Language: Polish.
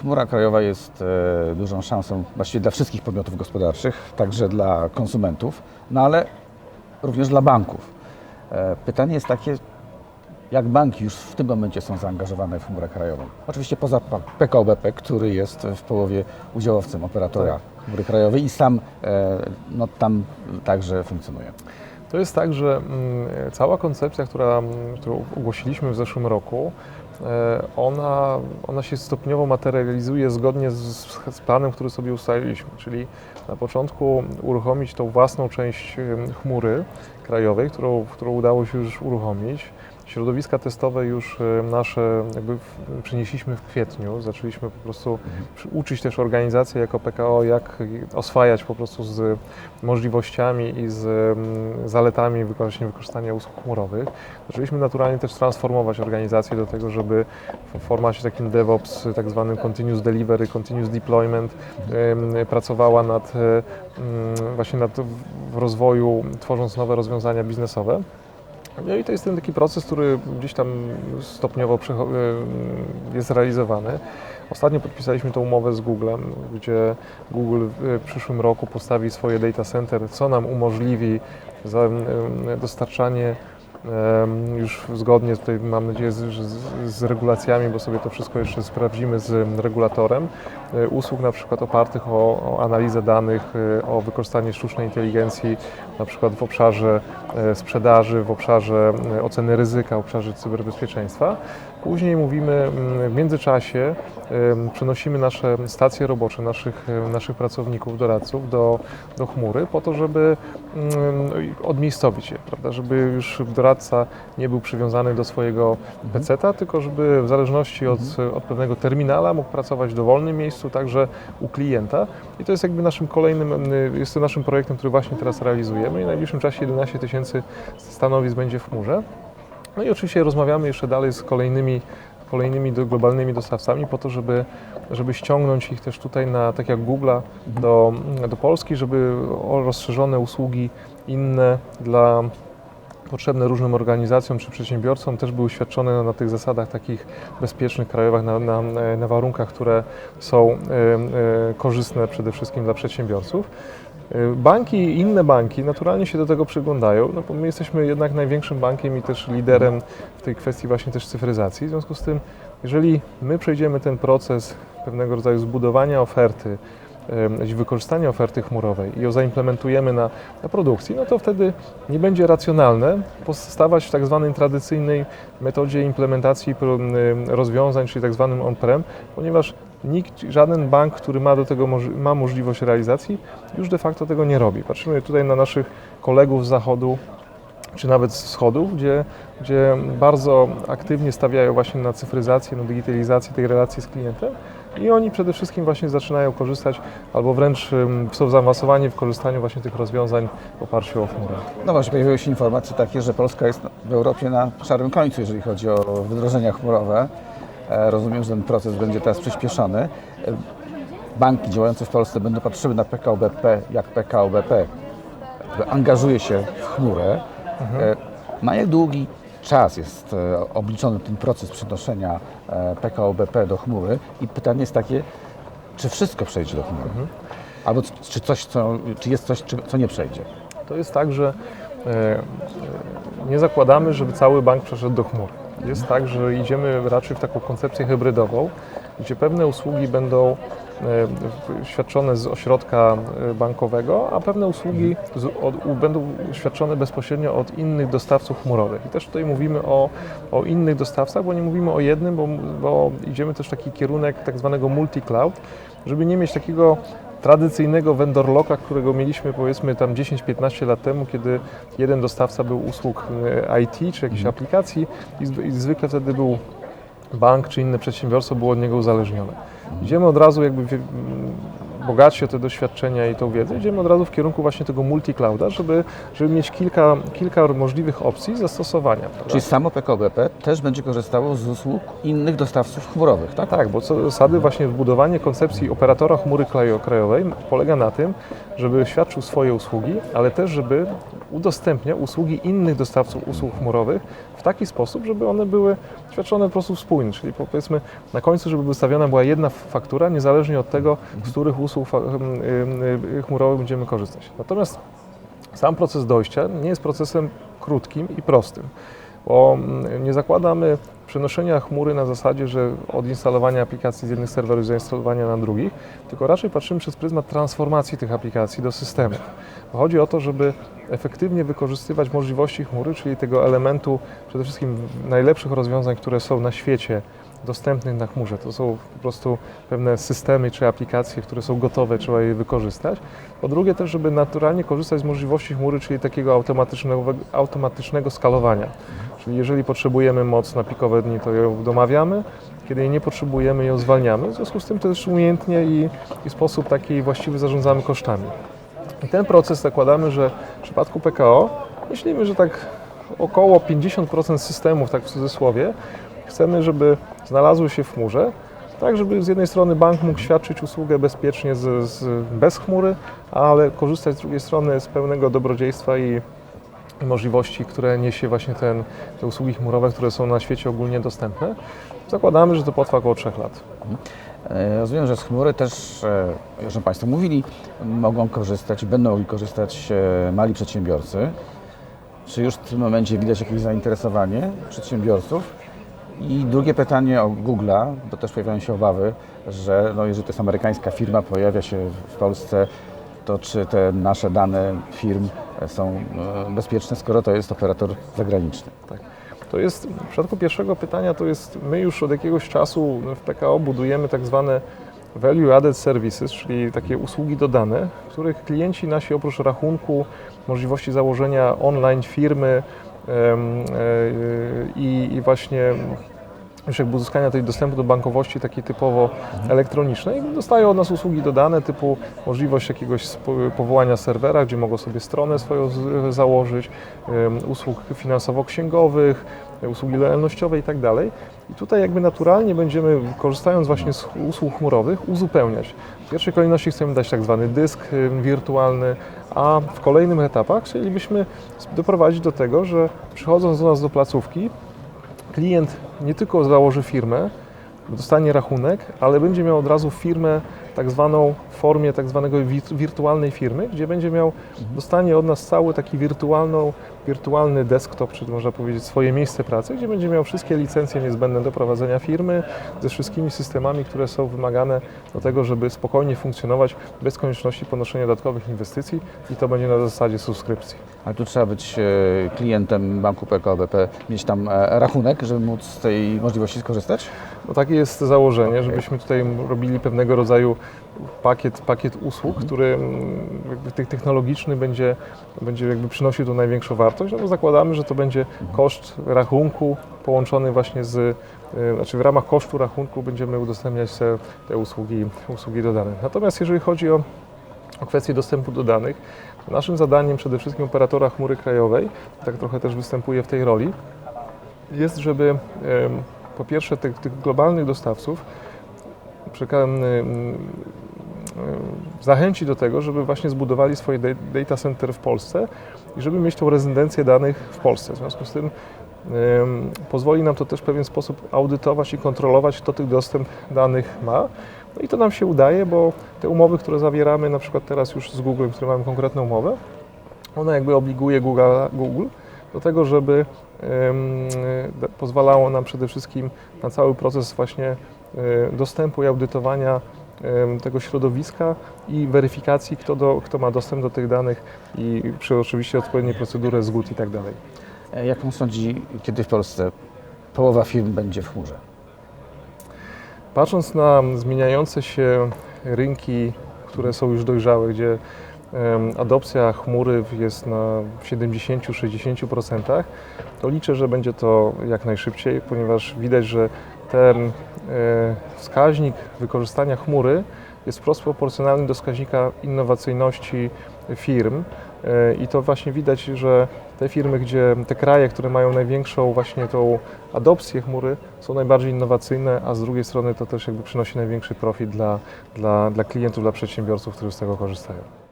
Chmura krajowa jest e, dużą szansą właściwie dla wszystkich podmiotów gospodarczych, także dla konsumentów, no ale również dla banków. E, pytanie jest takie, jak banki już w tym momencie są zaangażowane w chmurę krajową? Oczywiście poza pa- PKO BP, który jest w połowie udziałowcem operatora chmury krajowej i sam e, no, tam także funkcjonuje. To jest tak, że mm, cała koncepcja, która, którą ogłosiliśmy w zeszłym roku, ona, ona się stopniowo materializuje zgodnie z, z planem, który sobie ustaliliśmy. Czyli na początku uruchomić tą własną część chmury krajowej, którą, którą udało się już uruchomić. Środowiska testowe już e, nasze jakby w- przynieśliśmy w kwietniu. Zaczęliśmy po prostu przy- uczyć też organizacje jako PKO, jak oswajać po prostu z możliwościami i z mm, zaletami wykorzystania, wykorzystania usług chmurowych. Zaczęliśmy naturalnie też transformować organizację do tego, żeby w formacie takim DevOps, tak zwanym Continuous Delivery, Continuous Deployment, em, pracowała nad e, mm, właśnie nad w rozwoju, tworząc nowe rozwiązania biznesowe. No i to jest ten taki proces, który gdzieś tam stopniowo przecho- y, jest realizowany. Ostatnio podpisaliśmy tą umowę z Googlem, gdzie Google w przyszłym roku postawi swoje data center, co nam umożliwi za, y, dostarczanie już zgodnie tutaj mam nadzieję z, z, z regulacjami, bo sobie to wszystko jeszcze sprawdzimy z regulatorem, y, usług na przykład opartych o, o analizę danych, y, o wykorzystanie sztucznej inteligencji na przykład w obszarze e, sprzedaży, w obszarze e, oceny ryzyka, w obszarze cyberbezpieczeństwa. Później mówimy mm, w międzyczasie przenosimy nasze stacje robocze, naszych, naszych pracowników, doradców do, do chmury po to, żeby mm, no odmiejscowić je, prawda? żeby już doradca nie był przywiązany do swojego peceta, tylko żeby w zależności od, od pewnego terminala mógł pracować w dowolnym miejscu, także u klienta. I to jest jakby naszym kolejnym, jest to naszym projektem, który właśnie teraz realizujemy i w najbliższym czasie 11 tysięcy stanowisk będzie w chmurze. No i oczywiście rozmawiamy jeszcze dalej z kolejnymi, kolejnymi globalnymi dostawcami po to, żeby, żeby ściągnąć ich też tutaj na, tak jak Google'a, do, do Polski, żeby rozszerzone usługi inne dla potrzebne różnym organizacjom czy przedsiębiorcom też były świadczone na, tych zasadach takich bezpiecznych, krajowych, na, na, na warunkach, które są e, e, korzystne przede wszystkim dla przedsiębiorców. E, Banki i inne banki naturalnie się do tego przyglądają, no bo my jesteśmy jednak największym bankiem i też liderem w tej kwestii właśnie też cyfryzacji. W związku z tym, jeżeli my przejdziemy ten proces pewnego rodzaju zbudowania oferty, wykorzystania oferty chmurowej i ją zaimplementujemy na, na produkcji, no to wtedy nie będzie racjonalne pozostawać w tak zwanej tradycyjnej metodzie implementacji rozwiązań, czyli tak zwanym on-prem, ponieważ nikt, żaden bank, który ma do tego ma możliwość realizacji, już de facto tego nie robi. Patrzymy tutaj na naszych kolegów z zachodu, czy nawet z wschodu, gdzie, gdzie bardzo aktywnie stawiają właśnie na cyfryzację, na digitalizację tej relacji z klientem i oni przede wszystkim właśnie zaczynają korzystać albo wręcz są zaawansowani w korzystaniu właśnie tych rozwiązań w oparciu o chmurę. No właśnie, pojawiły się informacje takie, że Polska jest w Europie na szarym końcu, jeżeli chodzi o wdrożenia chmurowe. E, Rozumiem, że ten proces będzie teraz przyspieszony. E, Banki działające w Polsce będą patrzyły na PKO BP jak PKO BP, angażuje się w chmurę. E, Na jak długi czas jest e, obliczony ten proces przenoszenia e, PKO BP do chmury? I pytanie jest takie, czy wszystko przejdzie do chmury? Albo c- czy, coś, co, czy jest coś, co nie przejdzie? To jest tak, że e, e, nie zakładamy, żeby cały bank przeszedł do chmury. Jest tak, że idziemy raczej w taką koncepcję hybrydową, gdzie pewne usługi będą e, świadczone z ośrodka e, bankowego, a pewne usługi z, od, będą świadczone bezpośrednio od innych dostawców chmurowych. I też tutaj mówimy o, o innych dostawcach, bo nie mówimy o jednym, bo, bo idziemy też w taki kierunek tak zwanego multi-cloud, żeby nie mieć takiego tradycyjnego vendor locka, którego mieliśmy powiedzmy tam 10-15 lat temu, kiedy jeden dostawca był usług e, IT czy jakiejś aplikacji i, i zwykle wtedy był bank czy inne przedsiębiorstwo było od niego uzależnione. Idziemy od razu jakby bogaci o te doświadczenia i tą wiedzę, idziemy od razu w kierunku właśnie tego multi-clouda, żeby, żeby mieć kilka, kilka możliwych opcji zastosowania. prawda? Czyli samo PKO BP też będzie korzystało z usług innych dostawców chmurowych, tak? Tak, bo co do zasady właśnie budowanie koncepcji operatora chmury krajo- krajowej polega na tym, żeby świadczył swoje usługi, ale też żeby udostępniał usługi innych dostawców usług chmurowych taki sposób, żeby one były świadczone po prostu spójnie, czyli powiedzmy na końcu, żeby wystawiona była jedna faktura, niezależnie od tego, z których usług fa- ym, ym, chmurowych będziemy korzystać. Natomiast sam proces dojścia nie jest procesem krótkim i prostym, bo mm, nie zakładamy przenoszenia chmury na zasadzie, że od instalowania aplikacji z jednych serwerów zainstalowania na drugich, tylko raczej patrzymy przez pryzmat transformacji tych aplikacji do systemów. Bo chodzi o to, żeby efektywnie wykorzystywać możliwości chmury, czyli tego elementu przede wszystkim najlepszych rozwiązań, które są na świecie dostępnych na chmurze. To są po prostu pewne systemy czy aplikacje, które są gotowe, trzeba je wykorzystać. Po drugie też, żeby naturalnie korzystać z możliwości chmury, czyli takiego automatycznego, automatycznego skalowania. Czyli jeżeli potrzebujemy moc na pikowe dni, to ją domawiamy, kiedy jej nie potrzebujemy, ją zwalniamy. W związku z tym też umiejętnie i, i sposób taki właściwy zarządzamy kosztami. I ten proces zakładamy, że w przypadku PKO myślimy, że tak około 50% systemów, tak w cudzysłowie, chcemy, żeby znalazły się w chmurze, tak żeby z jednej strony bank mógł świadczyć usługę bezpiecznie z, z, bez chmury, ale korzystać z drugiej strony z pełnego dobrodziejstwa i możliwości, które niesie właśnie ten, te usługi chmurowe, które są na świecie ogólnie dostępne. Zakładamy, że to potrwa około 3 lat. E, Rozumiem, że z chmury też, e, już Państwo mówili, mogą korzystać i będą mogli korzystać e, mali przedsiębiorcy. Czy już w tym momencie widać jakieś zainteresowanie przedsiębiorców? I drugie pytanie o Google'a, bo też pojawiają się obawy, że no, jeżeli to jest amerykańska firma, pojawia się w Polsce, to czy te nasze dane firm są e, bezpieczne, skoro to jest operator zagraniczny? Tak. To jest, w przypadku pierwszego pytania, to jest, my już od jakiegoś czasu w PKO budujemy tak zwane value added services, czyli takie usługi dodane, w których klienci nasi oprócz rachunku, możliwości założenia online firmy i, i właśnie już jakby uzyskania tej dostępu do bankowości takiej typowo elektronicznej, dostają od nas usługi dodane typu możliwość jakiegoś powołania serwera, gdzie mogą sobie stronę swoją założyć, usług finansowo-księgowych, e, usługi lojalnościowe i tak dalej. I tutaj jakby naturalnie będziemy, korzystając właśnie z usług chmurowych, uzupełniać. W pierwszej kolejności chcemy dać tak zwany dysk wirtualny, a w kolejnych etapach chcielibyśmy doprowadzić do tego, że przychodząc do nas do placówki, klient nie tylko założy firmę, dostanie rachunek, ale będzie miał od razu firmę tak zwaną formie tak zwanego wir- wirtualnej firmy, gdzie będzie miał, dostanie od nas cały taki wirtualną, wirtualny desktop, czy można powiedzieć swoje miejsce pracy, gdzie będzie miał wszystkie licencje niezbędne do prowadzenia firmy, ze wszystkimi systemami, które są wymagane do tego, żeby spokojnie funkcjonować bez konieczności ponoszenia dodatkowych inwestycji i to będzie na zasadzie subskrypcji. Ale tu trzeba być e, klientem banku PKO BP, mieć tam e, rachunek, żeby móc z tej możliwości skorzystać? No takie jest założenie, żebyśmy tutaj robili pewnego rodzaju pakiet, pakiet usług, który mm, tych technologiczny będzie, będzie jakby przynosił tu największą wartość, no bo zakładamy, że to będzie koszt rachunku połączony właśnie z, y, znaczy w ramach kosztu rachunku będziemy udostępniać te, te usługi, usługi dodane. Natomiast jeżeli chodzi o, o kwestię dostępu do danych, naszym zadaniem przede wszystkim operatora chmury krajowej, tak trochę też występuje w tej roli, jest, żeby po pierwsze tych, tych globalnych dostawców przeka- em, em, zachęcić do tego, żeby właśnie zbudowali swoje da- data center w Polsce i żeby mieć tą rezydencję danych w Polsce. W związku z tym pozwoli nam to też w pewien sposób audytować i kontrolować, kto tych dostęp danych ma. No i to nam się udaje, bo te umowy, które zawieramy, na przykład teraz już z Google, które mamy konkretną umowę, ona jakby obliguje Google, Google do tego, żeby pozwalało nam przede wszystkim na cały proces właśnie dostępu i audytowania em, tego środowiska i weryfikacji, kto, do, kto ma dostęp do tych danych i przy oczywiście odpowiedniej procedury zgód i tak dalej. E, Jak pan sądzi, kiedy w Polsce połowa firm będzie w chmurze? Patrząc na zmieniające się rynki, które są już dojrzałe, gdzie adopcja chmury jest na 70-60%, to liczę, że będzie to jak najszybciej, ponieważ widać, że ten e, wskaźnik wykorzystania chmury jest wprost proporcjonalny do wskaźnika innowacyjności firm. E, I to właśnie widać, że te firmy, gdzie te kraje, które mają największą właśnie tą adopcję chmury, są najbardziej innowacyjne, a z drugiej strony to też jakby przynosi największy profit dla, dla, dla klientów, dla przedsiębiorców, którzy z tego korzystają.